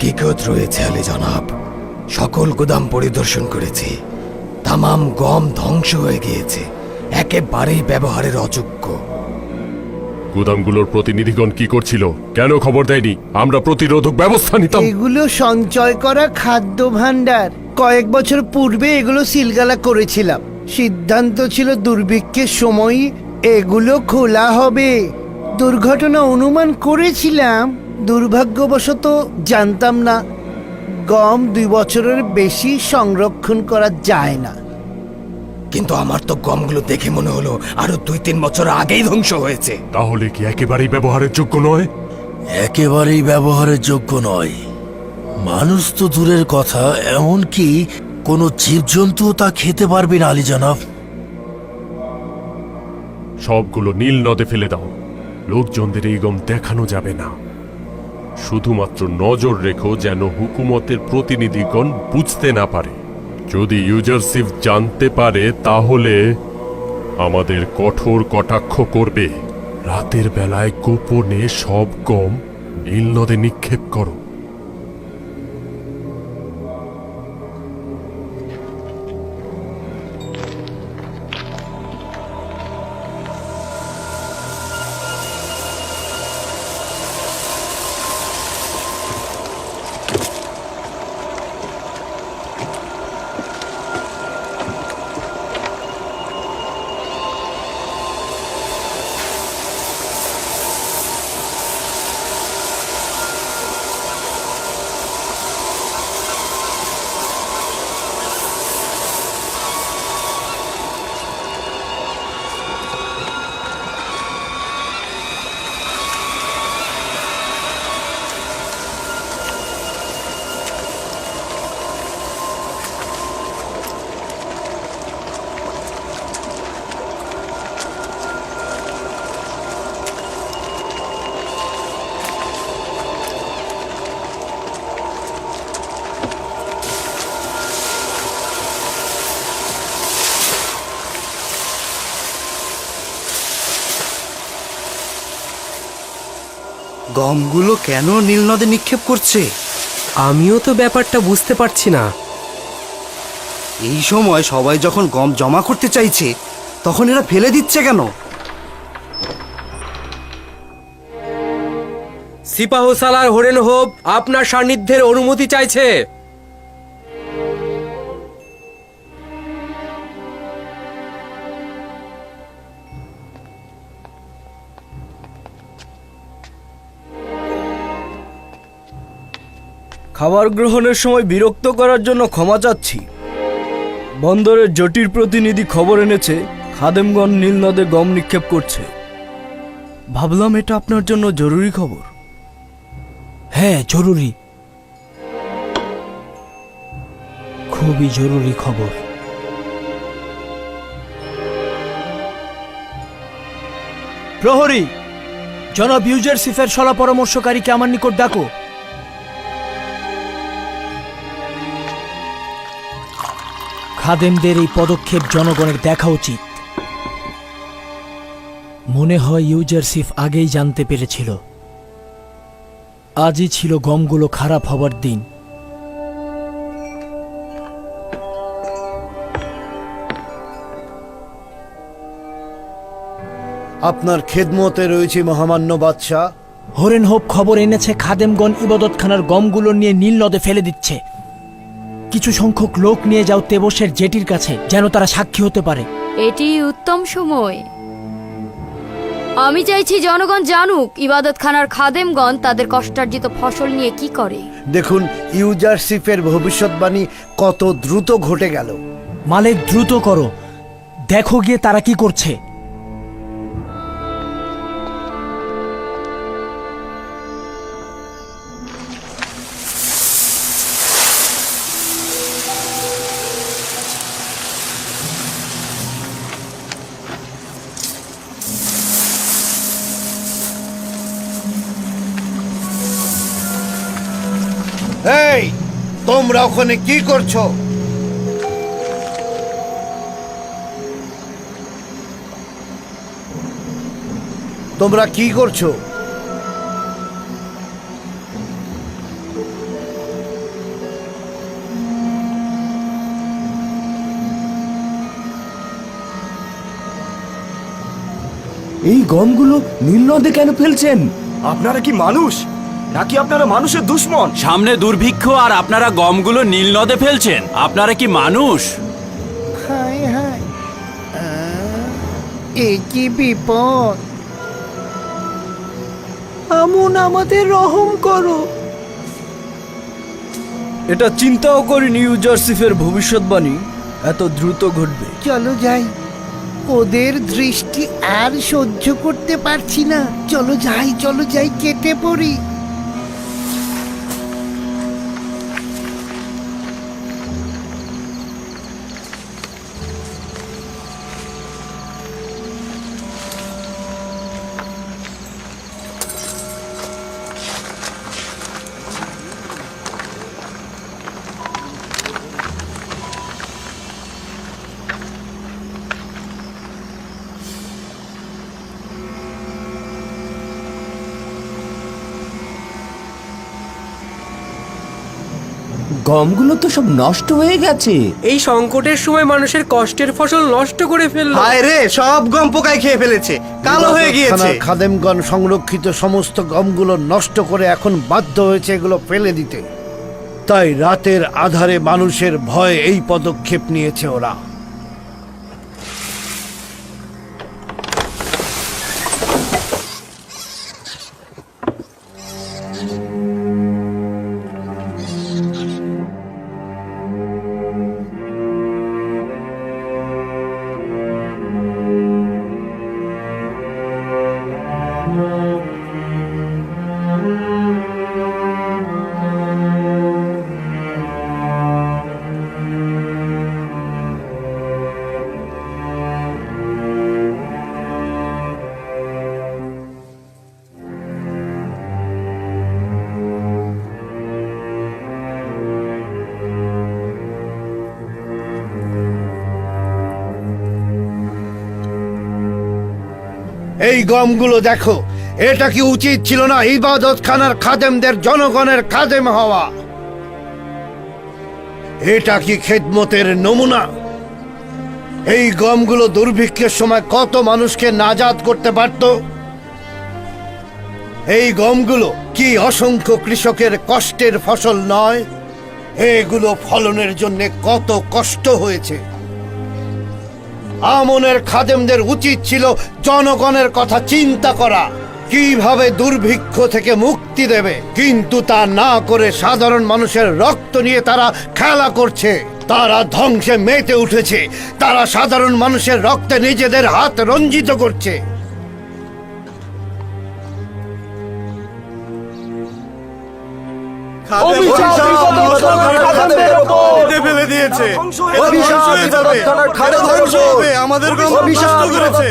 হাকিকত রয়েছে আলী জনাব। সকল গুদাম পরিদর্শন করেছি। তামাম গম ধ্বংস হয়ে গিয়েছে। একেবারেই ব্যবহারের অযোগ্য। গুদামগুলোর প্রতিনিধিগণ কি করছিল? কেন খবর দেয়নি? আমরা প্রতিরোধক ব্যবস্থা নিতাম। এগুলো সঞ্চয় করা খাদ্য ভাণ্ডার। কয়েক বছর পূর্বে এগুলো সিলগালা করেছিলাম। সিদ্ধান্ত ছিল দুর্ভিক্ষের সময়ই এগুলো খোলা হবে। দুর্ঘটনা অনুমান করেছিলাম। দুর্ভাগ্যবশত জানতাম না গম দুই বছরের বেশি সংরক্ষণ করা যায় না। কিন্তু আমার তো গমগুলো দেখে মনে হলো আরও দুই তিন বছর আগেই ধ্বংস হয়েছে। তাহলে কি একেবারেই ব্যবহারের যোগ্য নয়? একেবারেই ব্যবহারের যোগ্য নয়। মানুষ তো দূরের কথা এমনকি কোনো জীবজন্তুও তা খেতে পারবে না আলী জনাব। সবগুলো নীল নদে ফেলে দাও। লোকজনদের এই গম দেখানো যাবে না। শুধুমাত্র নজর রেখো যেন হুকুমতের প্রতিনিধিগণ বুঝতে না পারে। যদি ইউজারসিফ জানতে পারে, তাহলে আমাদের কঠোর কটাক্ষ করবে। রাতের বেলায় গোপনে সব গম নীল নদে নিক্ষেপ করো। গমগুলো কেন নীল নদে নিক্ষেপ করছে? আমিও তো ব্যাপারটা বুঝতে পারছি না। এই সময় সবাই যখন গম জমা করতে চাইছে তখন এরা ফেলে দিচ্ছে কেন? সিপাহসালার হরেন হোপ আপনার সান্নিধ্যের অনুমতি চাইছে। খাবার গ্রহণের সময় বিরক্ত করার জন্য ক্ষমা চাচ্ছি। বন্দরের জটির প্রতিনিধি খবর এনেছে খাদেমগঞ্জ নীল নদে গম নিক্ষেপ করছে। ভাবলাম এটা আপনার জন্য জরুরি খবর। হ্যাঁ জরুরি। খুবই জরুরি খবর। প্রহরী, জনাব ইউজার সিফের সলা পরামর্শকারীকে আমার নিকট ডাকো। খাদেমদের এই পদক্ষেপ জনগণের দেখা উচিত। মনে হয় ইউজারসিফ আগেই জানতে পেরেছিল। আজই ছিল গমগুলো খারাপ হবার দিন। আপনার খেদমতে রয়েছে মহামান্য বাদশাহ। হরেন হোপ খবর এনেছে খাদেমগণ ইবাদতখানার গমগুলো নিয়ে নীল নদে ফেলে দিচ্ছে। কিছু সংখ্যক লোক নিয়ে যাও তেবসের জেটির কাছে যেন তারা সাক্ষী হতে পারে। এটি উত্তম সময়। আমি চাইছি জনগণ জানুক ইবাদতখানার খাদেমগণ তাদের কষ্টার্জিত ফসল নিয়ে কি করে। দেখুন ইউজারশিপের ভবিষ্যৎবাণী কত দ্রুত ঘটে গেল। মালিক দ্রুত করো। দেখো গিয়ে তারা কি করছে। তোমরা ওখানে কি করছ? তোমরা কি করছ? এই গমগুলো নীল নদে কেন ফেলছেন? আপনারা কি মানুষ? নাকি আপনারা মানুষের দুশ্মন? সামনে দুর্ভিক্ষ আর আপনারা গমগুলো নীল নদে ফেলছেন। আপনারা কি মানুষ? হায় হায় এ কি বিপদ? আমন আমাদের রহম করো। এটা চিন্তাও করিনি ইউজারসিফের ভবিষ্যৎবাণী। এত দ্রুত ঘটবে। চলো যাই। ওদের দৃষ্টি আর সহ্য করতে পারছি না। চলো যাই চলো যাই কেটে পড়ি। গমগুলো তো সব নষ্ট হয়ে গেছে। এই সংকটের সময় মানুষের কষ্টের ফসল নষ্ট করে ফেলল। হায় রে সব গম পোকায় খেয়ে ফেলেছে। কালো হয়ে গিয়েছে। খাদেমগণ সংরক্ষিত সমস্ত গমগুলো নষ্ট করে এখন বাধ্য হয়েছে এগুলো ফেলে দিতে। তাই রাতের আধারে মানুষের ভয় এই পদক্ষেপ নিয়েছে ওরা। এই গমগুলো দেখো। এটা কি উচিত ছিল না ইবাদত খানার খাদেমদের জনগণের খাদেম হওয়া? এটা কি খেদমতের নমুনা? এই গমগুলো দুর্ভিক্ষের সময় কত মানুষকে নাজাদ করতে পারত? এই গমগুলো কি অসংখ্য কৃষকের কষ্টের ফসল নয়? এগুলো ফলনের জন্য কত কষ্ট হয়েছে। আমনের খাদেমদের উচিত ছিল জনগণের কথা চিন্তা করা। কীভাবে দুর্ভিক্ষ থেকে মুক্তি দেবে? কিন্তু তা না করে সাধারণ মানুষের রক্ত নিয়ে তারা খেলা করছে। তারা ধ্বংসে মেতে উঠেছে। তারা সাধারণ মানুষের রক্তে নিজেদের হাত রঞ্জিত করছে। ফেলে দিয়েছে ধ্বংস হয়ে ধ্বংস আমাদের নষ্ট করেছে